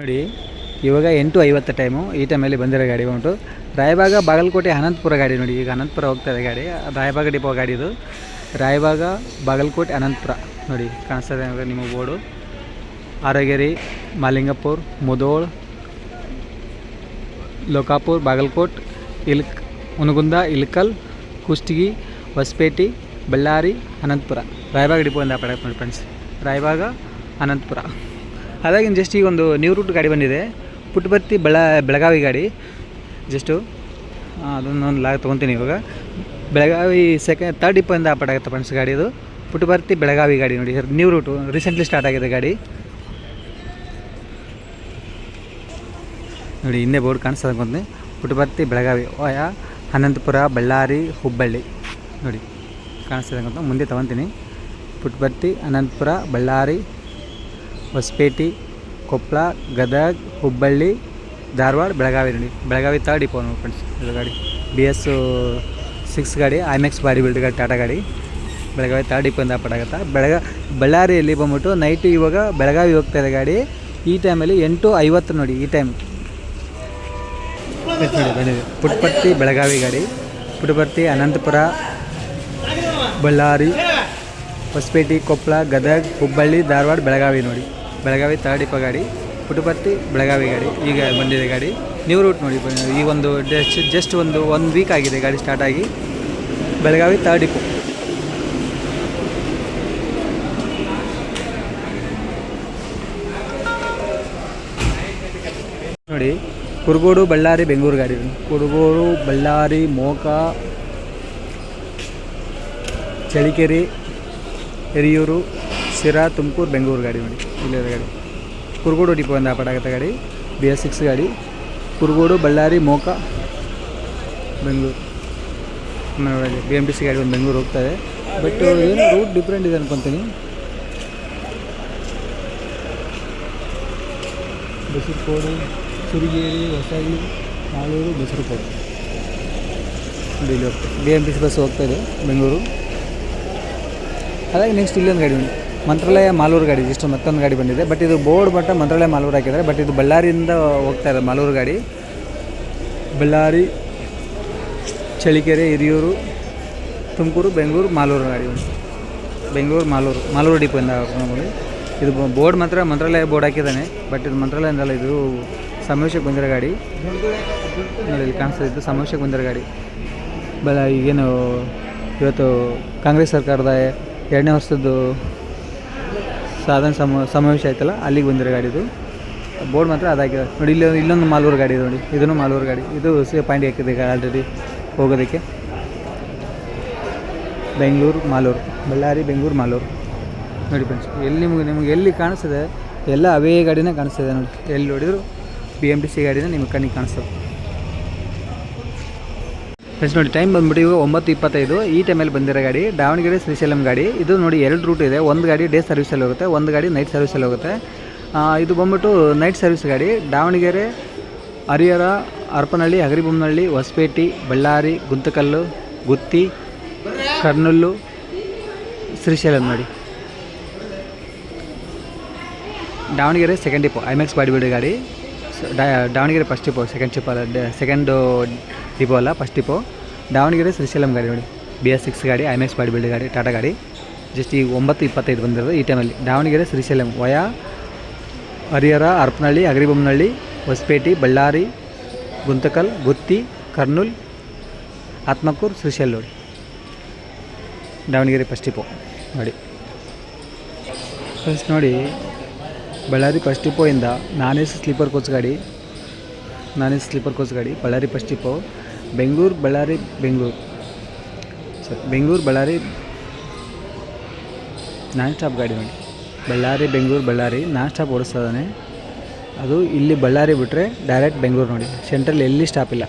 ನೋಡಿ, ಇವಾಗ ಎಂಟು ಐವತ್ತು ಟೈಮು, ಈ ಟೈಮಲ್ಲಿ ಬಂದಿರೋ ಗಾಡಿ ಉಂಟು ರಾಯಬಾಗ ಬಾಗಲಕೋಟೆ ಅನಂತಪುರ ಗಾಡಿ ನೋಡಿ, ಈಗ ಅನಂತಪುರ ಹೋಗ್ತಾ ಇದೆ ಗಾಡಿ, ರಾಯಬಾಗ ಡಿಪೋ ಗಾಡಿ ಇದು. ರಾಯಬಾಗ ಬಾಗಲಕೋಟೆ ಅನಂತಪುರ ನೋಡಿ ಕಾಣಿಸ್ತದೆ ನಿಮಗೆ ಬೋರ್ಡು. ಆರೋಗ್ಯರಿ, ಮಾಲಿಂಗಪುರ್, ಮುದೋಳ್, ಲೋಕಾಪುರ್, ಬಾಗಲಕೋಟ್, ಇಲ್ಕ್ ಉನಗುಂದ ಇಲ್ಕಲ್, ಕುಷ್ಟಗಿ, ಹೊಸಪೇಟೆ, ಬಳ್ಳಾರಿ, ಅನಂತಪುರ. ರಾಯಬಾಗ ಡಿಪೋ ಇಂದ ನೋಡಿ ಫ್ರೆಂಡ್ಸ್ ರಾಯಬಾಗ, ಅನಂತಪುರ. ಹಾಗಾಗಿ ಜಸ್ಟ್ ಈಗ ಒಂದು ನ್ಯೂ ರೂಟ್ ಗಾಡಿ ಬಂದಿದೆ. ಪುಟ್ಟಬರ್ತಿ ಬೆಳ, ಬೆಳಗಾವಿ ಗಾಡಿ. ಜಸ್ಟು ಅದನ್ನೊಂದು ಲಾಗ್ ತೊಗೊತೀನಿ ಇವಾಗ. ಬೆಳಗಾವಿ ಸೆಕೆಂಡ್ ತರ್ಡ್ ಡಿಪೋಯಿಂದ ಆಗುತ್ತೆ ಫ್ರೆಂಡ್ಸ್ ಗಾಡಿ ಇದು. ಪುಟ್ಟಬರ್ತಿ ಬೆಳಗಾವಿ ಗಾಡಿ ನೋಡಿ sir new route recently start ಆಗಿದೆ ಗಾಡಿ. ನೋಡಿ, ಹಿಂದೆ ಬೋರ್ಡ್ ಕಾಣಿಸ್ತದೆ ಅನ್ಕೊಂತೀನಿ. ಪುಟ್ಟಬರ್ತಿ ಬೆಳಗಾವಿ, ಓಯ, ಅನಂತಪುರ, ಬಳ್ಳಾರಿ, ಹುಬ್ಬಳ್ಳಿ. ನೋಡಿ, ಕಾಣಿಸ್ತದೆ ಅನ್ಕೊಂತ ಮುಂದೆ ತೊಗೊತೀನಿ. ಪುಟ್ಟಬರ್ತಿ ಅನಂತಪುರ, ಬಳ್ಳಾರಿ ಹೊಸಪೇಟೆ ಕೊಪ್ಪಳ ಗದಗ, ಹುಬ್ಬಳ್ಳಿ, ಧಾರವಾಡ, ಬೆಳಗಾವಿ ನೋಡಿ. ಬೆಳಗಾವಿ ತಾ ಡಿಪೋ ನೋಡಿ ಫ್ರೆಂಡ್ಸ್ ಇದು ಗಾಡಿ ಬಿ ಎಸ್ ಸಿಕ್ಸ್ ಗಾಡಿ ಐಮ್ಯಾಕ್ಸ್ ಬಾಡಿ ಬಿಲ್ಡ್ ಗಾಡಿ ಟಾಟಾ ಗಾಡಿ. ಬೆಳಗಾವಿ ತರ್ಡ್ ಡಿಪೋಯಿಂದ ಪಡಾಗತ್ತೆ ಬೆಳಗ, ಬಳ್ಳಾರಿಯಲ್ಲಿ ಬಂದ್ಬಿಟ್ಟು ನೈಟ್ ಇವಾಗ ಬೆಳಗಾವಿ ಹೋಗ್ತಾ ಇದೆ ಗಾಡಿ. ಈ ಟೈಮಲ್ಲಿ ಎಂಟು ಐವತ್ತು ನೋಡಿ, ಈ ಟೈಮ್ ನೋಡಿ ಬೆಳಗಾವಿ ಗಾಡಿ. ಪುಟ್ಟಪರ್ತಿ ಅನಂತಪುರ, ಬಳ್ಳಾರಿ, ಹೊಸಪೇಟೆ ಕೊಪ್ಪಳ ಗದಗ, ಹುಬ್ಬಳ್ಳಿ, ಧಾರವಾಡ, ಬೆಳಗಾವಿ ನೋಡಿ. ಬೆಳಗಾವಿ ತರ್ಡ್ ಡಿಪೋ ಗಾಡಿ ಪುಟ್ಟಪರ್ತಿ ಬೆಳಗಾವಿ ಗಾಡಿ, ಈಗ ಬಂದಿದೆ ಗಾಡಿ. ನ್ಯೂ ರೂಟ್ ನೋಡಿ ಈ ಒಂದು ಜಸ್ಟ್ ಜಸ್ಟ್ ಒಂದು ಒನ್ ವೀಕ್ ಆಗಿದೆ ಗಾಡಿ ಸ್ಟಾರ್ಟ್ ಆಗಿ. ಬೆಳಗಾವಿ ತರ್ಡ್ ನೋಡಿ, ಕುರುಗೋಡು ಬಳ್ಳಾರಿ ಬೆಂಗಳೂರು ಗಾಡಿ. ಕುರುಗೋಡು ಬಳ್ಳಾರಿ ಮೋಕ, ಚಳಿಕೆರೆ ಹಿರಿಯೂರು ಸಿರಾ ತುಮಕೂರು ಬೆಂಗಳೂರು ಗಾಡಿ ನೋಡಿ. ಇಲ್ಲಿದೆ ಗಾಡಿ. ಕುರುಗೋಡು ಡಿಪೋ ಒಂದು ಆಗುತ್ತೆ ಗಾಡಿ ಬಿ ಎಸ್ ಸಿಕ್ಸ್ ಗಾಡಿ Kurugodu Ballari Moka Bengaluru. B M T C ಗಾಡಿ ಒಂದು ಬೆಂಗಳೂರು ಹೋಗ್ತದೆ ಬಟ್ ಏನು ರೂಟ್ ಡಿಫ್ರೆಂಟ್ ಇದೆ ಅನ್ಕೊತೀನಿ. ಬಸರಕೋಡು ಸುರಿಗೇರಿ ಹೊಸಳ್ಳಿ ಮಾಲೂರು ಬಸರಕೋಡು. ಡೈಲಿ ಇಲ್ಲಿ ಹೋಗ್ತದೆ B M T C bus ಹೋಗ್ತಾ ಇದೆ ಬೆಂಗಳೂರು. ಹಾಗಾಗಿ ನೆಕ್ಸ್ಟ್ ಇಲ್ಲೊಂದು ಗಾಡಿ ಉಂಟು. ಮಂತ್ರಾಲಯ ಮಾಲೂರು ಗಾಡಿ ಇಷ್ಟು ಮತ್ತೊಂದು ಗಾಡಿ ಬಂದಿದೆ. ಬಟ್ ಇದು ಬೋರ್ಡ್ ಮಟ್ಟ ಮಂತ್ರಾಲಯ ಮಾಲೂರು ಹಾಕಿದ್ದಾರೆ. ಬಟ್ ಇದು ಬಳ್ಳಾರಿಯಿಂದ ಹೋಗ್ತಾ ಇದೆ ಮಾಲೂರು ಗಾಡಿ. ಬಳ್ಳಾರಿ ಚಳಿಕೆರೆ ಹಿರಿಯೂರು, ತುಮಕೂರು, ಬೆಂಗಳೂರು, ಮಾಲೂರು ಗಾಡಿ ಬೆಂಗಳೂರು, ಮಾಲೂರು ಮಾಲೂರು ಡಿಪೋಯಿಂದ ನೋಡಿ ಇದು ಬೋರ್ಡ್ ಮಾತ್ರ ಮಂತ್ರಾಲಯ ಬೋರ್ಡ್ ಹಾಕಿದ್ದಾನೆ. ಬಟ್ ಇದು ಮಂತ್ರಾಲಯದಿಂದಲ್ಲ ಇದು ಸಮಾವೇಶಕ್ಕೆ ಬಂದಿರೋ ಗಾಡಿ. ನೋಡಿ, ಇಲ್ಲಿ ಕಾಣಿಸ್ತಾ ಇದ್ದು ಸಮಾವೇಶಕ್ಕೆ ಬಂದಿರೋ ಗಾಡಿ. ಬೆಳ ಈಗೇನು ಇವತ್ತು ಕಾಂಗ್ರೆಸ್ ಸರ್ಕಾರದ ಎರಡನೇ ವರ್ಷದ್ದು ಸಾಧನ ಸಮ, ಸಮಾವೇಶ ಆಯ್ತಲ್ಲ, ಅಲ್ಲಿಗೆ ಬಂದಿರೋ ಗಾಡಿ ಇದು. ಬೋರ್ಡ್ ಮಾತ್ರ ಅದಾಗಿದೆ ನೋಡಿ, ಇಲ್ಲಿ ಇಲ್ಲೊಂದು ಮಾಲೂರು ಗಾಡಿ ನೋಡಿ. ಇದನ್ನು ಮಾಲೂರು ಗಾಡಿ. ಇದು ಸೇ ಪಾಯಿಂಟ್ ಹಾಕಿದೆ ಆಲ್ರೆಡಿ ಹೋಗೋದಕ್ಕೆ. ಬೆಂಗಳೂರು, ಮಾಲೂರು. ಬಳ್ಳಾರಿ, ಬೆಂಗಳೂರು, ಮಾಲೂರು. ನೋಡಿ ಫ್ರೆಂಡ್ಸ್ ಎಲ್ಲಿ ನಿಮಗೆ ನಿಮಗೆ ಎಲ್ಲಿ ಕಾಣಿಸ್ತದೆ, ಎಲ್ಲ ಅವೇ ಗಾಡಿನೇ ಕಾಣಿಸ್ತದೆ ನೋಡಿ. ಎಲ್ಲಿ ನೋಡಿದ್ರು ಬಿ ಎಂ ಟಿ ಸಿ ಗಾಡಿನೇ ನಿಮಗೆ ಕಣ್ಣಿಗೆ ಕಾಣಿಸ್ತದೆ. ಫ್ರೆಂಡ್ಸ್ ನೋಡಿ ಟೈಮ್ ಬಂದ್ಬಿಟ್ಟು ಇವಾಗ ಒಂಬತ್ತು ಇಪ್ಪತ್ತೈದು. ಈ ಟೈಮಲ್ಲಿ ಬಂದಿರೋ ಗಾಡಿ, ದಾವಣಗೆರೆ ಶ್ರೀಶೈಲಂ ಗಾಡಿ. ಇದು ನೋಡಿ ಎರಡು ರೂಟ್ ಇದೆ. ಒಂದು ಗಾಡಿ ಡೇ ಸರ್ವಿಸಲ್ಲಿ ಹೋಗುತ್ತೆ, ಒಂದು ಗಾಡಿ ನೈಟ್ ಸರ್ವಿಸಲ್ಲಿ ಹೋಗುತ್ತೆ. ಇದು ಬಂದ್ಬಿಟ್ಟು ನೈಟ್ ಸರ್ವಿಸ್ ಗಾಡಿ. ದಾವಣಗೆರೆ, ಹರಿಹರ ಹರಪನಹಳ್ಳಿ ಹಗರಿಬೊಮ್ಮನಹಳ್ಳಿ, ಹೊಸಪೇಟೆ, ಬಳ್ಳಾರಿ, ಗುಂತಕಲ್ಲು, ಗುತ್ತಿ, ಕರ್ನೂಲು, ಶ್ರೀಶೈಲಂ ನೋಡಿ. Davanagere second depot IMAX body ಬಿಡಿ ಗಾಡಿ ದಾವಣಗೆರೆ ಫಸ್ಟ್ ಡಿಪೋ ಸೆಕೆಂಡ್ ಡ- ಸೆಕೆಂಡು ಡಿಪೋ ಅಲ್ಲ ಫಸ್ಟ್ ದಾವಣಗೆರೆ ಶ್ರೀಶೈಲಂ ಗಾಡಿ ನೋಡಿ. ಬಿ ಎಸ್ ಸಿಕ್ಸ್ ಗಾಡಿ I M S body build ಗಾಡಿ ಟಾಟಾ ಗಾಡಿ. ಜಸ್ಟ್ ಈಗ ಒಂಬತ್ತು ಇಪ್ಪತ್ತೈದು ಬಂದಿರೋದು ಈ ಟೈಮಲ್ಲಿ ದಾವಣಗೆರೆ ಶ್ರೀಶೈಲಂ, ವಯಾ, ಹರಿಹರ ಹರಪನಹಳ್ಳಿ ಅಗರಿಬೊಮ್ಮನಹಳ್ಳಿ, ಹೊಸಪೇಟೆ, ಬಳ್ಳಾರಿ, ಗುಂತಕಲ್, ಗುತ್ತಿ, ಕರ್ನೂಲ್, ಆತ್ಮಕೂರು, ಶ್ರೀಶೈಲ್ ನೋಡಿ ದಾವಣಗೆರೆ ಫಸ್ಟ್ ಡಿಪೋ ನೋಡಿ ಫಸ್ಟ್ ನೋಡಿ, ಬಳ್ಳಾರಿ ಫಸ್ಟ್ ಡಿಪೋಯಿಂದ ನಾನೇ ಸ್ಲೀಪರ್ ಕೋಚ್ ಗಾಡಿ. ನಾನೇ ಸ್ಲೀಪರ್ ಕೋಚ್ ಗಾಡಿ, ಬಳ್ಳಾರಿ ಫಸ್ಟ್ ಡಿಪೋ ಬೆಂಗಳೂರು, ಬಳ್ಳಾರಿ, ಬೆಂಗಳೂರು. ಸರಿ, ಬೆಂಗಳೂರು, ಬಳ್ಳಾರಿ. ನಾನ್ ಸ್ಟಾಪ್ ಗಾಡಿ ಮಾಡಿ ಬಳ್ಳಾರಿ, ಬೆಂಗಳೂರು, ಬಳ್ಳಾರಿ. ನಾನ್ ಸ್ಟಾಪ್ ಓಡಿಸ್ತಾನೆ ಅದು ಇಲ್ಲಿ ಬಳ್ಳಾರಿ ಬಿಟ್ಟರೆ ಡೈರೆಕ್ಟ್ ಬೆಂಗಳೂರು ನೋಡಿ. ಸೆಂಟ್ರಲ್ಲಿ ಎಲ್ಲಿ ಸ್ಟಾಪ್ ಇಲ್ಲ.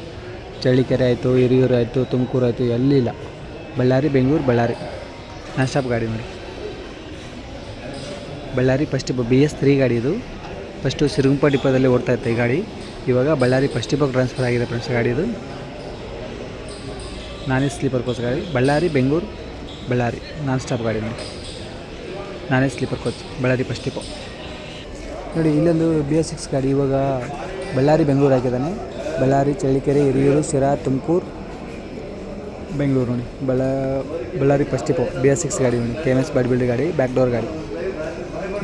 ಚಳ್ಳಿಕೆರೆ ಆಯಿತು, ಹಿರಿಯೂರು ಆಯಿತು, ತುಮಕೂರು ಆಯಿತು, ಎಲ್ಲಿ ಇಲ್ಲ. ಬಳ್ಳಾರಿ, ಬೆಂಗಳೂರು, ಬಳ್ಳಾರಿ. ನಾನ್ ಸ್ಟಾಪ್ ಗಾಡಿ ನೋಡಿ. Ballari first B S three ಗಾಡಿ ಇದು. ಫಸ್ಟು ಸಿರುಗುಂಪ ಡಿಪ್ಪದಲ್ಲಿ ಓಡ್ತಾ ಇತ್ತು ಈ ಗಾಡಿ. ಇವಾಗ ಬಳ್ಳಾರಿ ಫಸ್ಟ್ ಡಿಪೋಗೆ ಟ್ರಾನ್ಸ್ಫರ್ ಆಗಿದೆ ಫ್ರೆಂಡ್ಸ್ ಗಾಡಿ ನಾನೇ ಸ್ಲೀಪರ್ ಕೋಚ್ ಗಾಡಿ. ಬಳ್ಳಾರಿ, ಬೆಂಗಳೂರು, ಬಳ್ಳಾರಿ. ನಾನ್ ಸ್ಟಾಪ್ ಗಾಡಿ ನೋಡಿ. ನಾನೇ sleeper coach Ballari first depot ನೋಡಿ, ಇಲ್ಲೊಂದು ಬಿ ಎಸ್ ಸಿಕ್ಸ್ ಗಾಡಿ ಇವಾಗ ಬಳ್ಳಾರಿ, ಬೆಂಗಳೂರು ಹಾಕಿದ್ದಾನೆ. ಬಳ್ಳಾರಿ, ಚಳ್ಳಿಕೆರೆ, ಹಿರಿಯೂರು, ಶಿರಾ, ತುಮಕೂರು, ಬೆಂಗಳೂರು ನೋಡಿ. ಬಳ್ಳ, Ballari first depot B S six ಗಾಡಿ ನೋಡಿ. K M S body build ಗಾಡಿ ಬ್ಯಾಕ್ ಡೋರ್ ಗಾಡಿ.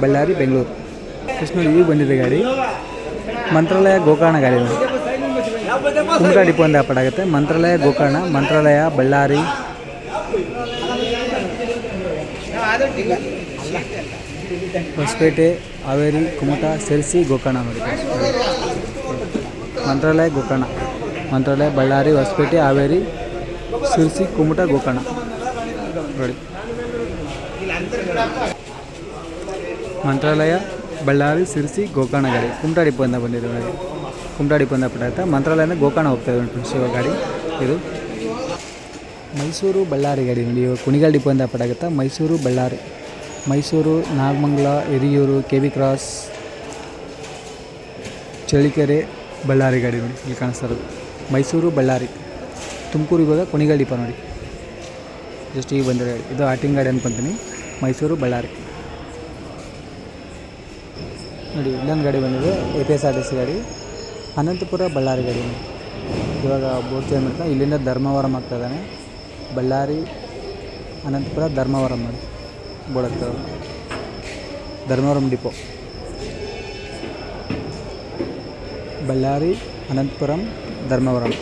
ಬಳ್ಳಾರಿ, ಬೆಂಗಳೂರು. ನೋಡಿ ಈಗ ಬಂದಿದೆ ಗಾಡಿ. ಮಂತ್ರಾಲಯ, ಗೋಕರ್ಣ ಗಾಡಿ ನೋಡಿ. ಕುಮಟಾ ಡಿಪೋ ಆಪಡ್ ಆಗುತ್ತೆ. ಮಂತ್ರಾಲಯ, ಗೋಕರ್ಣ, ಮಂತ್ರಾಲಯ, ಬಳ್ಳಾರಿ. ಹೊಸಪೇಟೆ, ಹಾವೇರಿ, ಕುಮಟ ಸಿರ್ಸಿ ಗೋಕರ್ಣ ನೋಡಿ ಮಂತ್ರಾಲಯ, ಗೋಕರ್ಣ. ಮಂತ್ರಾಲಯ, ಬಳ್ಳಾರಿ, ಹೊಸಪೇಟೆ, ಹಾವೇರಿ ಸಿರ್ಸಿ ಕುಮಟ, ಗೋಕರ್ಣ ನೋಡಿ. ಮಂತ್ರಾಲಯ, ಬಳ್ಳಾರಿ ಸಿರ್ಸಿ ಗೋಕರ್ಣ ಗಾಡಿ. ಕುಮಟಾ ಡಿಪೋಯಿಂದ ಬಂದಿದೆ ಗಾಡಿ ಕುಮಟಾ ಡಿಪೋಯಿಂದ ಪಟ್ಟಾಗುತ್ತೆ ಮಂತ್ರಾಲಯದಿಂದ ಗೋಕರ್ಣ ಹೋಗ್ತಾ ಇದೆ ಫ್ರೆಂಡ್ಸ್ ಗಾಡಿ. ಇದು ಮೈಸೂರು ಬಳ್ಳಾರಿ ಗಾಡಿ ನೋಡಿ, ಇವಾಗ ಕುಣಿಗಲ್ ಡಿಪೋಯಿಂದ ಪಟ್ಟಾಗುತ್ತೆ Mysuru Ballari. Mysuru, Nagamangala, Hiriyur, K V cross Challakere Ballari ಗಾಡಿ ನೋಡಿ, ಇಲ್ಲಿ ಕಾಣಿಸ್ತಾ ಇರೋದು. ಮೈಸೂರು ಬಳ್ಳಾರಿ. ತುಮಕೂರಿಗೆ ಹೋದಾಗ ಕುಣಿಗಲ್ ಡಿಪೋ ನೋಡಿ. ಜಸ್ಟ್ ಈಗ ಬಂದಿರೋ ಗಾಡಿ. ಇದು ಆಟಿಂಗ್ ಗಾಡಿ ಅಂದ್ಕೊತೀನಿ ಮೈಸೂರು ಬಳ್ಳಾರಿ. ನೋಡಿ, ಇನ್ನೊಂದು ಗಾಡಿ ಬಂದಿದೆ A P S R T C ಗಾಡಿ. ಅನಂತಪುರ ಬಳ್ಳಾರಿ ಗಡಿ. ಇವಾಗ ಬೋರ್ಡ್ ಚೇಂಜ್ ಇಲ್ಲಿಂದ ಧರ್ಮವರಂ ಆಗ್ತಾ ಇದ್ದಾನೆ. ಬಳ್ಳಾರಿ, ಅನಂತಪುರ, ಧರ್ಮವರಂ ಮಾಡಿ board. Dharmavaram depot. Ballari, Anantapuram, Dharmavaram.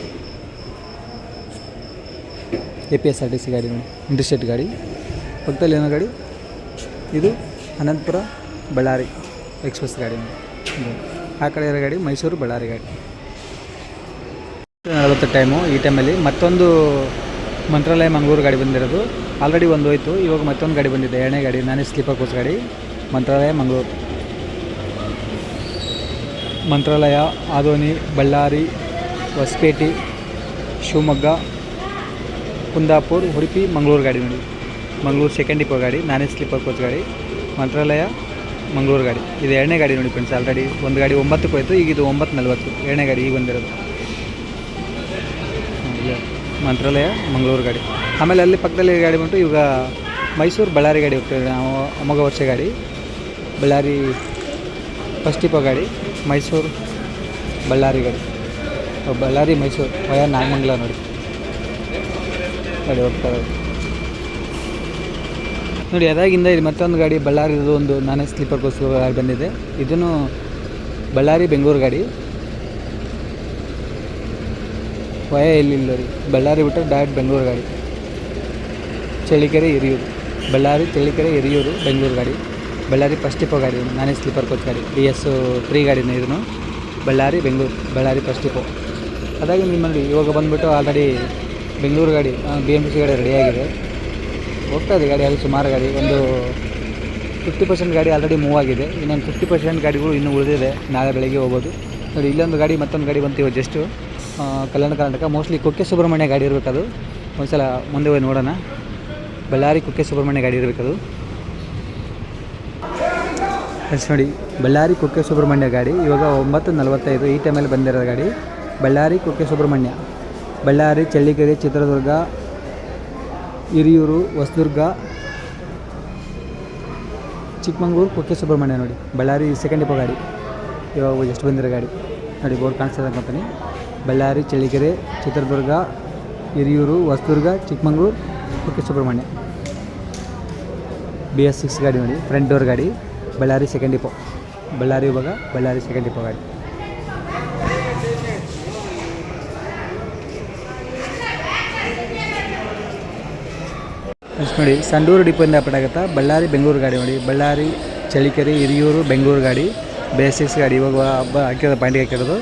A P S R T C ಗಾಡಿ ಇಂಟ್ರಿಸ್ಟೇಟ್ ಗಾಡಿ. ಪಕ್ಕದಲ್ಲಿ ಏನೋ ಗಾಡಿ? ಇದು ಅನಂತಪುರ, ಬಳ್ಳಾರಿ, ಎಕ್ಸ್ಪ್ರೆಸ್ ಗಾಡಿ. ಆ ಕಡೆ ಇರೋ ಗಾಡಿ, ಮೈಸೂರು, ಬಳ್ಳಾರಿ ಗಾಡಿ. ನಲವತ್ತು ಟೈಮು ಈ ಟೈಮಲ್ಲಿ. ಮತ್ತೊಂದು ಮಂತ್ರಾಲಯ, ಮಂಗಳೂರು ಗಾಡಿ ಬಂದಿರೋದು. ಆಲ್ರೆಡಿ ಒಂದು ಹೋಯ್ತು. ಇವಾಗ ಮತ್ತೊಂದು ಗಾಡಿ ಬಂದಿದೆ. ಎರಡನೇ ಗಾಡಿ, ನಾನೇ ಸ್ಲೀಪರ್ ಕೋಚ್ ಗಾಡಿ. ಮಂತ್ರಾಲಯ, ಮಂಗಳೂರು. ಮಂತ್ರಾಲಯ, ಆದೋನಿ, ಬಳ್ಳಾರಿ, ಹೊಸಪೇಟೆ, ಶಿವಮೊಗ್ಗ, ಕುಂದಾಪುರ್, ಉಡುಪಿ, ಮಂಗಳೂರು ಗಾಡಿ ನೋಡಿ. ಮಂಗಳೂರು ಸೆಕೆಂಡ್ ಡಿಪೋ ಗಾಡಿ, ನಾನೇ ಸ್ಲೀಪರ್ ಕೋಚ್ ಗಾಡಿ. ಮಂತ್ರಾಲಯ ಮಂಗಳೂರು ಗಾಡಿ. ಇದು ಎರಡನೇ ಗಾಡಿ ನೋಡಿ ಫ್ರೆಂಡ್ಸ್ ಆಲ್ರೆಡಿ ಒಂದು ಗಾಡಿ ಒಂಬತ್ತಕ್ಕೆ ಹೋಯ್ತು, ಈಗ ಇದು ಒಂಬತ್ತು ನಲ್ವತ್ತು. ಎರಡನೇ ಗಾಡಿ ಈಗ ಬಂದಿರೋದು. ಮಂತ್ರಾಲಯ, ಮಂಗಳೂರು ಗಾಡಿ. ಆಮೇಲೆ ಅಲ್ಲಿ ಪಕ್ಕದಲ್ಲಿ ಗಾಡಿ ಬಂತು, ಇವಾಗ ಮೈಸೂರು ಬಳ್ಳಾರಿ ಗಾಡಿ ಹೋಗ್ತೇವೆ ನಾವು ಅಮೋಘ ವರ್ಷ ಗಾಡಿ. ಬಳ್ಳಾರಿ ಫಸ್ಟ್ ಟಿಪೋ ಗಾಡಿ, ಮೈಸೂರು ಬಳ್ಳಾರಿ ಗಾಡಿ. ಬಳ್ಳಾರಿ, ಮೈಸೂರು, ವಯ ನಾಗಮಂಗಲ ನೋಡಿ. ಗಾಡಿ ಹೋಗ್ತಾ ನೋಡಿ, ಅದಾಗಿಂದ ಇಲ್ಲಿ ಮತ್ತೊಂದು ಗಾಡಿ, ಬಳ್ಳಾರಿದು ಒಂದು ನಾನೇ ಸ್ಲೀಪರ್ ಕೋಚ್ ಗಾಡಿ ಬಂದಿದೆ. ಇದನ್ನು ಬಳ್ಳಾರಿ ಬೆಂಗಳೂರು ಗಾಡಿ. ವಯ ಎಲ್ಲಿಲ್ಲ ರೀ? ಬಳ್ಳಾರಿ ಬಿಟ್ಟರೆ ಡೈರೆಕ್ಟ್ ಬೆಂಗಳೂರು ಗಾಡಿ. ಚಳ್ಳಿಕೆರೆ ಹಿರಿಯೂರು. ಬಳ್ಳಾರಿ, ಚಳ್ಳಿಕೆರೆ ಹಿರಿಯೂರು, ಬೆಂಗಳೂರು ಗಾಡಿ. ಬಳ್ಳಾರಿ ಫಸ್ಟ್ ಟಿಪೋ ಗಾಡಿ, ನಾನೇ ಸ್ಲೀಪರ್ ಕೋಚ್ ಗಾಡಿ. ಬಿ ಎಸ್ ಫ್ರೀ ಗಾಡಿನ ಇದನ್ನು. ಬಳ್ಳಾರಿ, ಬೆಂಗಳೂರು, ಬಳ್ಳಾರಿ ಫಸ್ಟ್ ಟಿಪೋ ಅದಾಗಿ ನಿಮ್ಮಲ್ಲಿ ಇವಾಗ ಬಂದುಬಿಟ್ಟು ಆಲ್ರೆಡಿ ಬೆಂಗಳೂರು ಗಾಡಿ ಬಿ ಎಂ ಸಿ ಗಾಡಿ ರೆಡಿಯಾಗಿದೆ ಹೋಗ್ತಾ ಇದೆ ಗಾಡಿ ಅಲ್ಲಿ ಸುಮಾರು ಗಾಡಿ. ಒಂದು ಫಿಫ್ಟಿ ಪರ್ಸೆಂಟ್ ಗಾಡಿ ಆಲ್ರೆಡಿ ಮೂವ್ ಆಗಿದೆ. ಇನ್ನೊಂದು ಫಿಫ್ಟಿ ಪರ್ಸೆಂಟ್ ಗಾಡಿಗಳು ಇನ್ನೂ ಉಳಿದಿದೆ. ನಾಳೆ ಬೆಳಗ್ಗೆ ಹೋಗೋದು. ನೋಡಿ, ಇಲ್ಲೊಂದು ಗಾಡಿ, ಮತ್ತೊಂದು ಗಾಡಿ ಬಂತೀವಿ ಜಸ್ಟು ಕಲ್ಯಾಣ ಕರ್ನಾಟಕ. ಮೋಸ್ಟ್ಲಿ ಕುಕ್ಕೆ ಸುಬ್ರಹ್ಮಣ್ಯ ಗಾಡಿ ಇರಬೇಕದು ಒಂದ್ಸಲ ಮುಂದೆ ಹೋಗಿ ನೋಡೋಣ. ಬಳ್ಳಾರಿ ಕುಕ್ಕೆ ಸುಬ್ರಹ್ಮಣ್ಯ ಗಾಡಿ ಇರಬೇಕದು ಎಸ್ ನೋಡಿ, ಬಳ್ಳಾರಿ ಕುಕ್ಕೆ ಸುಬ್ರಹ್ಮಣ್ಯ ಗಾಡಿ. ಇವಾಗ ಒಂಬತ್ತು ನಲವತ್ತೈದು, ಈ ಟೈಮಲ್ಲಿ ಬಂದಿರೋ ಗಾಡಿ. ಬಳ್ಳಾರಿ ಕುಕ್ಕೆ ಸುಬ್ರಹ್ಮಣ್ಯ. ಬಳ್ಳಾರಿ, ಚಳ್ಳಿಕೆರೆ, ಚಿತ್ರದುರ್ಗ ಹಿರಿಯೂರು, ಹೊಸದುರ್ಗ, ಚಿಕ್ಕಮಂಗ್ಳೂರು, ಕುಕ್ಕೆ ಸುಬ್ರಹ್ಮಣ್ಯ ನೋಡಿ. ಬಳ್ಳಾರಿ ಸೆಕೆಂಡ್ ಡಿಪೋ ಗಾಡಿ. ಇವಾಗ ಎಷ್ಟು ಬಂದಿರೋ ಗಾಡಿ. ನೋಡಿ, ಬೋರ್ಡ್ ಕಾಣಿಸ್ತದೆ company. Ballari, Challakere, Chitradurga, Hiriyur, Hosadurga, Chikkamagaluru, Kukke Subrahmanya. B S six ಗಾಡಿ ನೋಡಿ ಫ್ರಂಟ್ ಡೋರ್ ಗಾಡಿ, ಬಳ್ಳಾರಿ ಸೆಕೆಂಡ್ ಡಿಪೋ ಬಳ್ಳಾರಿ ಇವಾಗ ಬಳ್ಳಾರಿ ಸೆಕೆಂಡ್ ಡಿಪೋ ಗಾಡಿ. ನೋಡಿ, ಸಂಡೂರು ಡಿಪೋಯಿಂದ ಪಟಾಗತ್ತಾ ಬಳ್ಳಾರಿ ಬೆಂಗಳೂರು ಗಾಡಿ ನೋಡಿ. ಬಳ್ಳಾರಿ ಚಳಿಕೆರೆ ಹಿರಿಯೂರು, ಬೆಂಗಳೂರು ಗಾಡಿ. ಬೇಸಿಕ್ಸ್ ಗಾಡಿ, ಇವಾಗ ಹಬ್ಬ ಹಾಕಿರೋದು, ಪಾಯಿಂಟಿಗೆ ಹಾಕಿರೋದು.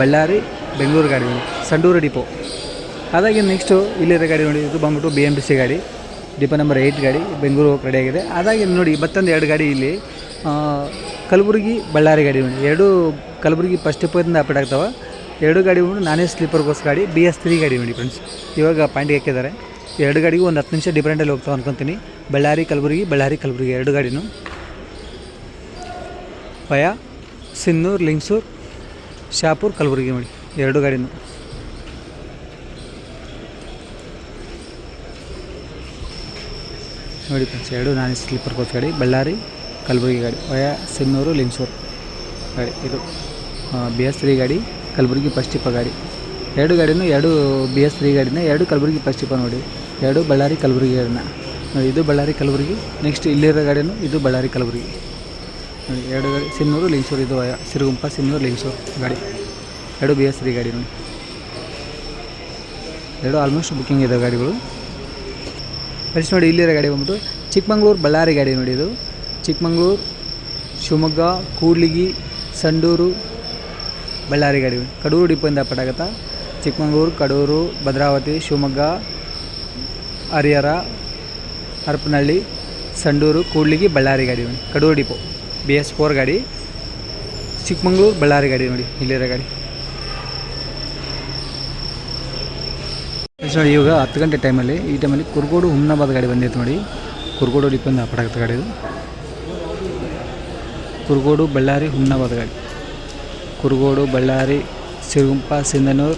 ಬಳ್ಳಾರಿ, ಬೆಂಗಳೂರು ಗಾಡಿ ನೋಡಿ. ಸಂಡೂರು ಡಿಪೋ. ಅದಾಗಿ ನೆಕ್ಸ್ಟು ಇಲ್ಲಿರೋ ಗಾಡಿ ನೋಡಿ, ಇದು ಬಂದ್ಬಿಟ್ಟು ಬಿ ಎಂ ಟಿ ಸಿ ಗಾಡಿ. ಡಿಪೋ ನಂಬರ್ ಏಯ್ಟ್ ಗಾಡಿ, ಬೆಂಗಳೂರು ರೆಡಿ ಆಗಿದೆ. ಅದಾಗಿ ನೋಡಿ, ಮತ್ತೊಂದು ಎರಡು ಗಾಡಿ ಇಲ್ಲಿ. ಕಲಬುರಗಿ, ಬಳ್ಳಾರಿ ಗಾಡಿ ನೋಡಿ. ಎರಡು ಕಲಬುರಗಿ ಫಸ್ಟ್ ಡಿಪೋದಿಂದ ಅಪ್ಡೇಟ್ ಆಗ್ತಾವೆ. ಎರಡು ಗಾಡಿ ಬಂದು ನಾನೇ ಸ್ಲೀಪರ್ ಬಸ್ ಗಾಡಿ ಬಿ ಎಸ್ ತ್ರೀ ಗಾಡಿ ನೋಡಿ ಫ್ರೆಂಡ್ಸ್ ಇವಾಗ ಪಾಂಡಿ ಹಾಕಿದ್ದಾರೆ. ಎರಡು ಗಾಡಿಗೂ ಒಂದು ಹತ್ತು ನಿಮಿಷ ಡಿಫ್ರೆಂಟಲ್ಲಿ ಹೋಗ್ತಾವೆ ಅನ್ಕೊತೀನಿ. ಬಳ್ಳಾರಿ ಕಲಬುರಗಿ ಬಳ್ಳಾರಿ ಕಲಬುರಗಿ ಎರಡು ಗಾಡಿನೂ. ಪಯ, ಸಿನ್ನೂರು, ಲಿಂಗ್ಸೂರು, ಶಾಪುರ್, ಕಲಬುರಗಿ ನೋಡಿ ಎರಡು ಗಾಡಿನೂ. ನೋಡಿ ಫ್ರೆಂಡ್ಸ್ ಎರಡು ನಾನೇ ಸ್ಲೀಪರ್ ಕೋಚ್ ಗಾಡಿ. ಬಳ್ಳಾರಿ, ಕಲಬುರಗಿ ಗಾಡಿ. ವಯ ಸಿನ್ನೂರು, ಲಿಂಗ್ಸೂರು ಗಾಡಿ. ಇದು ಬಿ ಎಸ್ ತ್ರೀ ಗಾಡಿ, ಕಲಬುರಗಿ ಟಿಪ್ಪ ಗಾಡಿ. ಎರಡು ಗಾಡಿನೂ, ಎರಡು ಬಿ ಎಸ್ ತ್ರೀ ಗಾಡಿನ, ಎರಡು ಕಲಬುರಗಿ ಟಿಪ್ಪ ನೋಡಿ. ಎರಡು ಬಳ್ಳಾರಿ ಕಲಬುರಗಿ ನೋಡಿ, ಇದು ಬಳ್ಳಾರಿ ಕಲಬುರಗಿ ನೆಕ್ಸ್ಟ್ ಇಲ್ಲಿರೋ ಗಾಡಿನೂ ಇದು ಬಳ್ಳಾರಿ ಕಲಬುರಗಿ. ನೋಡಿ, ಎರಡು ಗಾಡಿ, ಸಿನ್ನೂರು, ಲಿಂಗಸೂರು, ಇದು ಸಿರುಗುಂಪ, ಸಿನ್ನೂರು, ಲಿಂಗಸೂರು ಗಾಡಿ. ಎರಡು ಬಿ ಎಸ್ ತ್ರೀ ಗಾಡಿ ನೋಡಿ. ಎರಡು ಆಲ್ಮೋಸ್ಟ್ ಬುಕ್ಕಿಂಗ್ ಇದೆ ಗಾಡಿಗಳು. ನೆಕ್ಸ್ಟ್ ನೋಡಿ, ಇಲ್ಲಿರೋ ಗಾಡಿ ಬಂದ್ಬಿಟ್ಟು ಚಿಕ್ಕಮಂಗ್ಳೂರು ಬಳ್ಳಾರಿ ಗಾಡಿ ನೋಡಿ ಇದು. ಚಿಕ್ಕಮಂಗ್ಳೂರು, ಶಿವಮೊಗ್ಗ, ಕೂಡ್ಲಿಗಿ, ಸಂಡೂರು, ಬಳ್ಳಾರಿ ಗಾಡಿ. ಕಡೂರು ಡಿಪೋಯಿಂದ ಪಟಾಗತ್ತ ಚಿಕ್ಕಮಂಗ್ಳೂರು, ಕಡೂರು, ಭದ್ರಾವತಿ, ಶಿವಮೊಗ್ಗ ಹರಿಹರ ಹರಪನಹಳ್ಳಿ ಸಂಡೂರು, ಕೂಡ್ಲಿಗಿ, ಬಳ್ಳಾರಿ ಗಾಡಿ ನೋಡಿ. Kadur depot B S four ಗಾಡಿ, ಚಿಕ್ಕಮಂಗ್ಳೂರು, ಬಳ್ಳಾರಿ ಗಾಡಿ ನೋಡಿ. ಇಲ್ಲಿರೋ ಗಾಡಿ. ನೋಡಿ ಇವಾಗ ಹತ್ತು ಗಂಟೆ ಟೈಮಲ್ಲಿ ಈ ಟೈಮಲ್ಲಿ ಕುರ್ಗೋಡು ಹುಮ್ನಾಬಾದ್ ಗಾಡಿ ಬಂದಿತ್ತು ನೋಡಿ. ಕುರ್ಗೋಡು ಡಿಪೋಯಿಂದ ಪಟಾಕತ್ತ ಗಾಡಿ ಇದು. ಕುರ್ಗೋಡು, ಬಳ್ಳಾರಿ, ಹುಮ್ನಾಬಾದ್ ಗಾಡಿ. ಕುರ್ಗೋಡು, ಬಳ್ಳಾರಿ, ಸಿರುಗುಂಪ, ಸಿಂಧನೂರು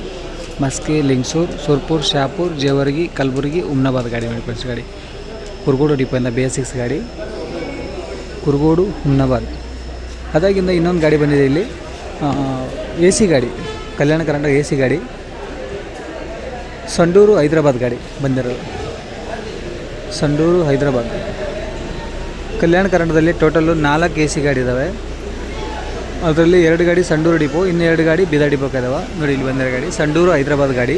ಮಸ್ಕಿ, ಲಿಂಗಸೂರು, ಸುರ್ಪುರ್, ಶಾಪುರ್, ಜೇವರ್ಗಿ, ಕಲಬುರ್ಗಿ, ಉಮ್ನಾಬಾದ್ ಗಾಡಿ ಫ್ರೆಂಡ್ಸ್ ಗಾಡಿ. ಕುರ್ಗೋಡು ಡಿಪೋಯಿಂದ ಬಿ ಎಸ್ ಸಿಕ್ಸ್ ಗಾಡಿ. ಕುರ್ಗೋಡು ಹುಮ್ನಾಬಾದ್ ಅದಾಗಿಂದ ಇನ್ನೊಂದು ಗಾಡಿ ಬಂದಿದೆ ಇಲ್ಲಿ. ಎ ಸಿ ಗಾಡಿ, ಕಲ್ಯಾಣ ಕರ್ನಾಟಕ ಎ ಸಿ ಗಾಡಿ. ಸಂಡೂರು, ಹೈದ್ರಾಬಾದ್ ಗಾಡಿ ಬಂದಿರೋದು. ಸಂಡೂರು, ಹೈದ್ರಾಬಾದ್. ಕಲ್ಯಾಣ ಕರ್ನಾಟಕದಲ್ಲಿ ಟೋಟಲ್ಲು ನಾಲ್ಕು ಎ ಸಿ ಗಾಡಿ ಇದ್ದಾವೆ ಅದರಲ್ಲಿ ಎರಡು ಗಾಡಿ ಸಂಡೂರು ಡಿಪೋ, ಇನ್ನು ಎರಡು ಗಾಡಿ ಬೀದರ್ ಡಿಪೋಕ್ಕೆ ಇದಾವೆ. ನೋಡಿ, ಇಲ್ಲಿ ಬಂದಿರೋ ಗಾಡಿ. ಸಂಡೂರು ಹೈದರಾಬಾದ್ ಗಾಡಿ.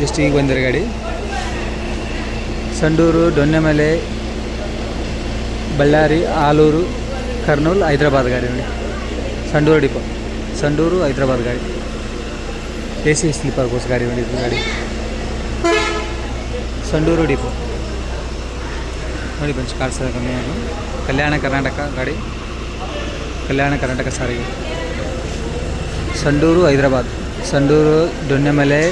ಜಸ್ಟ್ ಈಗ ಬಂದಿರೋ ಗಾಡಿ. ಸಂಡೂರು, ದೊನ್ನೆಮಲೆ ಬಳ್ಳಾರಿ, ಆಲೂರು, ಕರ್ನೂಲ್, ಹೈದ್ರಾಬಾದ್ ಗಾಡಿ ನೋಡಿ. ಸಂಡೂರು ಡಿಪೋ. ಸಂಡೂರು, ಹೈದ್ರಾಬಾದ್ ಗಾಡಿ. ಎ ಸಿ ಸ್ಲೀಪರ್ ಕೋಚ್ ಗಾಡಿ ನೋಡಿ ಗಾಡಿ. ಸಂಡೂರು ಡಿಪೋ. ನೋಡಿ ಬಂಚ್ ಕಾಣಿಸ್ತದೆ ಕಮ್ಮಿ ಕಲ್ಯಾಣ ಕರ್ನಾಟಕ ಗಾಡಿ. ಕಲ್ಯಾಣ ಕರ್ನಾಟಕ ಸಾರಿಗೆ. ಸಂಡೂರು, ಹೈದ್ರಾಬಾದ್. ಸಂಡೂರು, ದೊಣ್ಣೆಮಲೆ,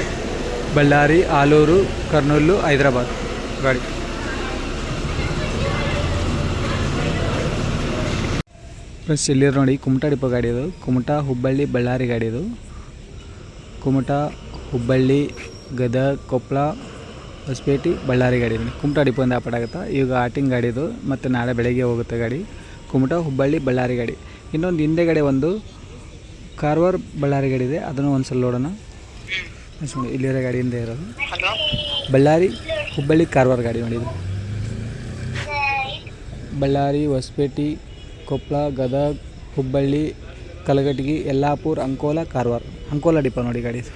ಬಳ್ಳಾರಿ, ಆಲೂರು, ಕರ್ನೂಲು, ಹೈದರಾಬಾದ್. ಗಾಡಿ. ಫ್ರೆಂಡ್ಸ್ ಇಲ್ಲಿರೋ ನೋಡಿ, ಕುಮಟಾ ಡಿಪೋ ಗಾಡಿ ಇದು. ಕುಮಟಾ, ಹುಬ್ಬಳ್ಳಿ, ಬಳ್ಳಾರಿ ಗಾಡಿ ಇದು. ಕುಮಟಾ, ಹುಬ್ಬಳ್ಳಿ, ಗದಗ ಕೊಪ್ಪಳ ಹೊಸಪೇಟೆ, ಬಳ್ಳಾರಿ ಗಾಡಿ ಕುಮಟಾ ಡಿಪೋಯಿಂದ ಆಪಟ್ ಆಗುತ್ತಾ? ಈಗ ಆಟಿಂಗ್ ಗಾಡಿ ಇದು. ಮತ್ತು ನಾಳೆ ಬೆಳಗ್ಗೆ ಹೋಗುತ್ತೆ ಗಾಡಿ. ಕುಮಟಾ, ಹುಬ್ಬಳ್ಳಿ, ಬಳ್ಳಾರಿ ಗಾಡಿ. ಇನ್ನೊಂದು ಹಿಂದೆಗಡೆ ಒಂದು ಕಾರವಾರ ಬಳ್ಳಾರಿ ಗಾಡಿ ಇದೆ ಅದನ್ನು ಒಂದ್ಸಲ ನೋಡೋಣ. ಇಲ್ಲಿರೋ ಗಾಡಿ ಹಿಂದೆ ಇರೋದು. ಬಳ್ಳಾರಿ ಹುಬ್ಬಳ್ಳಿ ಕಾರವಾರ ಗಾಡಿ ಮಾಡಿದ್ರು ಬಳ್ಳಾರಿ ಹೊಸಪೇಟೆ ಕೊಪ್ಪಳ ಗದಗ ಹುಬ್ಬಳ್ಳಿ ಕಲಘಟಗಿ ಯಲ್ಲಾಪುರ ಅಂಕೋಲ ಕಾರವಾರ. ಅಂಕೋಲ ಡಿಪೋ ನೋಡಿ ಗಾಡಿ ಇದು.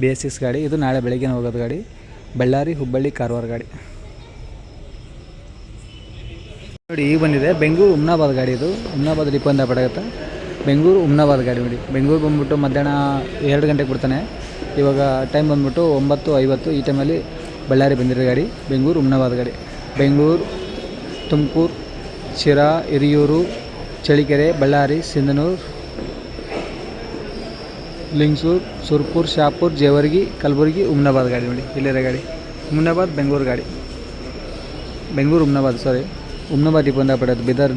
ಬಿ ಎಸ್ ಸಿಕ್ಸ್ ಗಾಡಿ. ಇದು ನಾಳೆ ಬೆಳಗ್ಗೆ ಹೋಗೋದು ಗಾಡಿ. ಬಳ್ಳಾರಿ ಹುಬ್ಬಳ್ಳಿ ಕಾರವಾರ ಗಾಡಿ. ನೋಡಿ, ಈಗ ಬಂದಿದೆ. ಬೆಂಗಳೂರು ಉಮ್ನಾಬಾದ್ ಗಾಡಿ ಇದು. ಉಮ್ನಾಬಾದ್ ಡಿಪೋಯಿಂದ ಪಡಗತ್ತೆ ಬೆಂಗಳೂರು ಉಮ್ನಾಬಾದ್ ಗಾಡಿ ನೋಡಿ. ಬೆಂಗಳೂರು ಬಂದ್ಬಿಟ್ಟು ಮಧ್ಯಾಹ್ನ ಎರಡು ಗಂಟೆಗೆ ಬಿಡ್ತಾನೆ. ಇವಾಗ ಟೈಮ್ ಬಂದ್ಬಿಟ್ಟು ಒಂಬತ್ತು ಐವತ್ತು ಈ ಟೈಮಲ್ಲಿ ಬಳ್ಳಾರಿ ಬಂದಿರೋ ಗಾಡಿ. ಬೆಂಗಳೂರು ಉಮ್ನಾಬಾದ್ ಗಾಡಿ. ಬೆಂಗಳೂರು, ತುಮಕೂರು, ಶಿರಾ, ಹಿರಿಯೂರು ಚಳಿಕೆರೆ ಬಳ್ಳಾರಿ, ಸಿಂಧನೂರು, ಲಿಂಗಸೂರು, ಸುರ್ಪುರ್, ಶಾಪುರ್, ಜೇವರ್ಗಿ, ಕಲಬುರ್ಗಿ, ಉಮ್ನಾಬಾದ್ ಗಾಡಿ ನೋಡಿ. ಇಲ್ಲಿರೋ ಗಾಡಿ. ಉಮ್ನಾಬಾದ್, ಬೆಂಗಳೂರು ಗಾಡಿ. ಬೆಂಗಳೂರು ಉಮ್ನಾಬಾದ್ ಸಾರಿ ಉಮ್ನಾಬಾದ್ ಡಿಪೋಯಿಂದ ಪಡೆಯೋದು ಬಿದರ್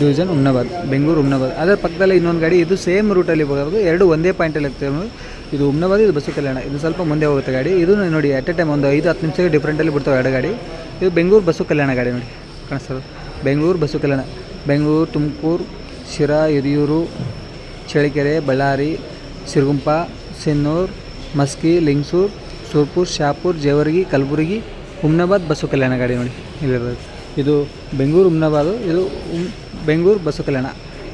ಡಿವಿಷನ್ ಉಮ್ನಬಾದ್, ಬೆಂಗಳೂರು ಉಮ್ನಬಾದ್. ಅದರ ಪಕ್ಕದಲ್ಲೇ ಇನ್ನೊಂದು ಗಾಡಿ, ಇದು ಸೇಮ್ ರೂಟಲ್ಲಿ ಹೋಗೋದು. ಎರಡು ಒಂದೇ ಪಾಯಿಂಟಲ್ಲಿ ಇರ್ತವೆ ಇದು ಉಮ್ನಬಾದ್, ಇದು ಬಸ್ಸು ಕಲ್ಯಾಣ. ಇದು ಸ್ವಲ್ಪ ಮುಂದೆ ಹೋಗುತ್ತೆ ಗಾಡಿ. ಇದು ನೋಡಿ ಅಟ್ ಎ ಟೈಮ್ ಒಂದು ಐದು, ಹತ್ತು ನಿಮಿಷಕ್ಕೆ ಡಿಫ್ರೆಂಟಲ್ಲಿ ಬಿಡ್ತಾವೆ ಎರಡು ಗಾಡಿ. ಇದು ಬೆಂಗಳೂರು ಬಸ್ಸು ಕಲ್ಯಾಣ ಗಾಡಿ ನೋಡಿ. ಕಾಣಿಸ್ತದೆ ಬೆಂಗಳೂರು ಬಸ್ಸು ಕಲ್ಯಾಣ. ಬೆಂಗಳೂರು, ತುಮಕೂರು, ಶಿರಾ, ಹಿರಿಯೂರು ಚಳಿಕೆರೆ ಬಳ್ಳಾರಿ ಸಿರುಗುಂಪ ಸಿನ್ನೂರು, ಮಸ್ಕಿ, ಲಿಂಗಸೂರು, ಸುರ್ಪುರ್, ಶಾಪುರ್, ಜೇವರ್ಗಿ, ಕಲಬುರಗಿ, ಉಮ್ನಬಾದ್ ಬಸ್ಸು ಕಲ್ಯಾಣ ಗಾಡಿ ನೋಡಿ. ಇಲ್ಲಿರೋದು. ಇದು ಬೆಂಗಳೂರು ಹುಮ್ನಾಬಾದು ಇದು ಬೆಂಗಳೂರು ಬಸ್ಸು ಕಲ್ಯಾಣ.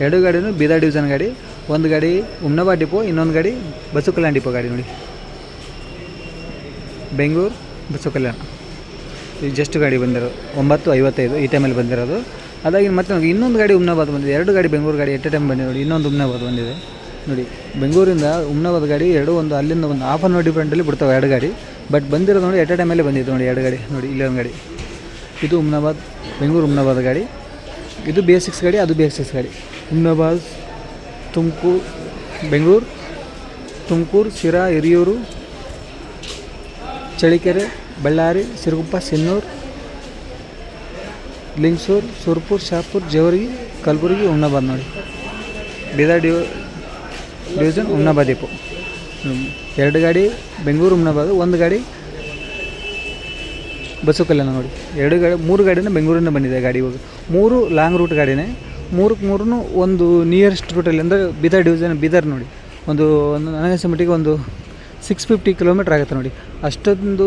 ಎರಡು ಗಾಡಿನೂ ಬೀದರ್ ಡಿವಿಷನ್ ಗಾಡಿ, ಒಂದು ಗಾಡಿ ಹುಮ್ನಾಬಾದ್ ಡಿಪೋ, ಇನ್ನೊಂದು ಗಾಡಿ ಬಸ್ಸು ಕಲ್ಯಾಣ ಡಿಪೋ ಗಾಡಿ ನೋಡಿ. ಬೆಂಗಳೂರು ಬಸ್ಸು ಕಲ್ಯಾಣ. ಇದು ಜಸ್ಟ್ ಗಾಡಿ ಬಂದಿರೋದು, ಒಂಬತ್ತು ಐವತ್ತೈದು ಈ ಟೈಮಲ್ಲಿ ಬಂದಿರೋದು. ಅದಾಗಿ ಮತ್ತೆ ನಮಗೆ ಇನ್ನೊಂದು ಗಾಡಿ ಉಮ್ನಾಬಾದ್ ಬಂದಿದೆ, ಎರಡು ಗಾಡಿ ಬೆಂಗಳೂರು ಗಾಡಿ ಎಟ್ ಟೈಮ್ ಬಂದಿದೆ ನೋಡಿ, ಇನ್ನೊಂದು ಉಮ್ನಾಬಾದ್ ಬಂದಿದೆ. ನೋಡಿ, ಬೆಂಗಳೂರಿಂದ ಉಮ್ನಾಬಾದ್ ಗಾಡಿ ಎರಡು, ಒಂದು ಅಲ್ಲಿಂದ ಒಂದು ಹಾಫ್ ಅನ್ ಅವರ್ ಡಿಫ್ರೆಂಟಲ್ಲಿ ಬಿಡ್ತಾವೆ ಎರಡು ಗಾಡಿ. ಬಟ್ ಬಂದಿರೋದು ನೋಡಿ ಎಟ್ ಎ ಟೈಮಲ್ಲೇ ಬಂದಿದೆ ನೋಡಿ, ಎರಡು ಗಾಡಿ ನೋಡಿ ಇಲ್ಲಿ ಒಂದು ಗಾಡಿ. ಇದು ಉಮ್ನಾಬಾದ್, ಬೆಂಗಳೂರು ಉಮ್ನಾಬಾದ್ ಗಾಡಿ. ಇದು ಬಿ ಎಸ್ ಸಿಕ್ಸ್ ಗಾಡಿ, ಅದು ಬಿ ಎಸ್ ಸಿಕ್ಸ್ ಗಾಡಿ. ಉಮ್ನಾಬಾದ್, ತುಮಕೂರು, ಬೆಂಗಳೂರು, ತುಮಕೂರು, ಶಿರಾ, ಹಿರಿಯೂರು ಚಳಿಕೆರೆ ಬಳ್ಳಾರಿ, ಸಿರುಗುಪ್ಪ, ಸಿನ್ನೂರು, ಲಿಂಗಸೂರು, ಸುರ್ಪುರ್, ಶಾಪುರ್, ಜೇವರ್ಗಿ, ಕಲಬುರಗಿ ಹುಮ್ನಾಬಾದ್ ನೋಡಿ. ಬೀದರ್ ಡಿವ್ ಡಿವಿಷನ್ ಹುಮ್ನಾಬಾದ್ ಡಿಪೋ. ಎರಡು ಗಾಡಿ, ಬೆಂಗಳೂರು ಹುಮ್ನಾಬಾದ್ ಒಂದು ಗಾಡಿ ಬಸ್ಸು ಕಲ್ಯಾಣ ನೋಡಿ. ಎರಡು ಗಾಡಿ, ಮೂರು ಗಾಡಿನೇ ಬೆಂಗಳೂರಿಂದ ಬಂದಿದೆ ಗಾಡಿ ಇವಾಗ. ಮೂರು ಲಾಂಗ್ ರೂಟ್ ಗಾಡಿನೇ. ಮೂರಕ್ಕೆ ಮೂರೂ ಒಂದು ನಿಯರೆಸ್ಟ್ ರೂಟಲ್ಲಿ ಅಂದರೆ ಬೀದರ್ ಡಿವಿಷನ್ ಬೀದರ್ ನೋಡಿ. ಒಂದು ನನಗನ್ಸೋ ಮಟ್ಟಿಗೆ ಒಂದು ಸಿಕ್ಸ್ ಫಿಫ್ಟಿ ಕಿಲೋಮೀಟ್ರ್ ಆಗುತ್ತೆ ನೋಡಿ. ಅಷ್ಟೊಂದು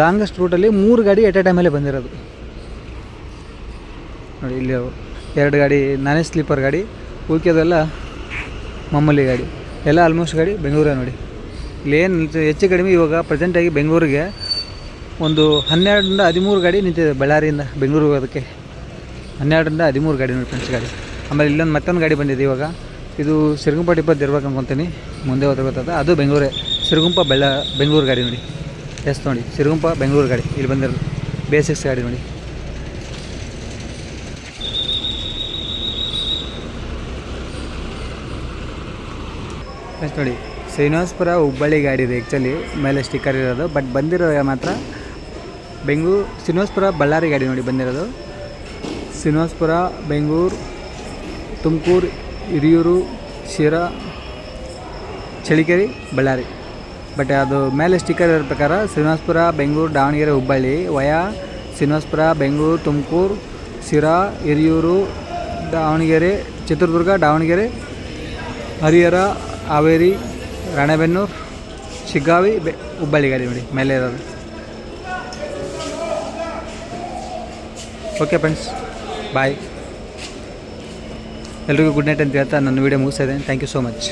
ಲಾಂಗೆಸ್ಟ್ ರೂಟಲ್ಲಿ ಮೂರು ಗಾಡಿ ಎಟ್ ಎ ಟೈಮಲ್ಲೇ ಬಂದಿರೋದು. ನೋಡಿ, ಇಲ್ಲಿ ಎರಡು ಗಾಡಿ, ನಾನೇ ಸ್ಲೀಪರ್ ಗಾಡಿ, ಉಳ್ಕೆದೆಲ್ಲ ಮಾಮೂಲಿ ಗಾಡಿ. ಎಲ್ಲ ಆಲ್ಮೋಸ್ಟ್ ಗಾಡಿ ಬೆಂಗಳೂರೇ ನೋಡಿ. ಇಲ್ಲೇನು ಹೆಚ್ಚು ಕಡಿಮೆ ಇವಾಗ ಪ್ರೆಸೆಂಟಾಗಿ ಬೆಂಗಳೂರಿಗೆ ಒಂದು ಹನ್ನೆರಡರಿಂದ ಹದಿಮೂರು ಗಾಡಿ ನಿಂತಿದೆ ಬಳ್ಳಾರಿಯಿಂದ ಬೆಂಗಳೂರಿಗೆ ಹೋಗೋದಕ್ಕೆ. ಹನ್ನೆರಡರಿಂದ ಹದಿಮೂರು ಗಾಡಿ ನೋಡಿ ಫ್ರೆಂಡ್ಸ್ ಗಾಡಿ. ಆಮೇಲೆ ಇಲ್ಲೊಂದು ಮತ್ತೊಂದು ಗಾಡಿ ಬಂದಿದೆ ಇವಾಗ. ಇದು ಸಿರುಗುಂಪ ಡಿಪ್ಪತ್ತು ಇರ್ಬೇಕು ಅನ್ಕೊತೀನಿ. ಮುಂದೆ ಹೋದ್ರೆ ಗೊತ್ತಾದ ಅದು ಬೆಂಗಳೂರೇ. ಸಿರುಗುಂಪ ಬೆಳ್ಳ ಬೆಂಗಳೂರು ಗಾಡಿ ನೋಡಿ. ಎಸ್ ನೋಡಿ. ಸಿರುಗುಂಪ ಬೆಂಗಳೂರು ಗಾಡಿ. ಇಲ್ಲಿ ಬಂದಿರೋದು ಬೇಸಿಕ್ಸ್ ಗಾಡಿ ನೋಡಿ. ನೆಕ್ಸ್ಟ್ ನೋಡಿ. ಶ್ರೀನಿವಾಸಪುರ ಹುಬ್ಬಳ್ಳಿ ಗಾಡಿ ಇದೆ. ಆ್ಯಕ್ಚುಲಿ ಮೇಲೆ ಸ್ಟಿಕ್ಕರ್ ಇರೋದು. ಬಟ್ ಬಂದಿರೋ ಮಾತ್ರ ಬೆಂಗಳೂರು ಶ್ರೀನಿವಾಸ್ಪುರ ಬಳ್ಳಾರಿ ಗಾಡಿ ನೋಡಿ ಬಂದಿರೋದು. ಶ್ರೀನಿವಾಸ್ಪುರ ಬೆಂಗಳೂರು, ತುಮಕೂರು, ಹಿರಿಯೂರು, ಶಿರಾ ಚಳಿಕೆರೆ ಬಳ್ಳಾರಿ. ಬಟ್ ಅದು ಮೇಲೆ ಸ್ಟಿಕ್ಕರ್ ಇರೋ ಪ್ರಕಾರ ಶ್ರೀನಿವಾಸ್ಪುರ ಬೆಂಗಳೂರು, ದಾವಣಗೆರೆ, ಹುಬ್ಬಳ್ಳಿ. ವಯಾ ಶ್ರೀನಿವಾಸ್ಪುರ ಬೆಂಗಳೂರು, ತುಮಕೂರು, ಶಿರಾ, ಹಿರಿಯೂರು, ದಾವಣಗೆರೆ, ಚಿತ್ರದುರ್ಗ, ದಾವಣಗೆರೆ, ಹರಿಹರ, ಹಾವೇರಿ, ರಾಣೆಬೆನ್ನೂರು, ಶಿಗ್ಗಾವಿ, ಬೆ ಹುಬ್ಬಳ್ಳಿ ಗಾಡಿ ನೋಡಿ, ಮೇಲೆ ಇರೋದು. ಓಕೆ ಫ್ರೆಂಡ್ಸ್ ಬಾಯ್ ಎಲ್ರಿಗೂ ಗುಡ್ ನೈಟ್ ಅಂತ ಹೇಳ್ತಾ ನನ್ನ ವೀಡಿಯೋ ಮುಗಿಸ್ತಾ ಇದ್ದೇನೆ. Thank you so much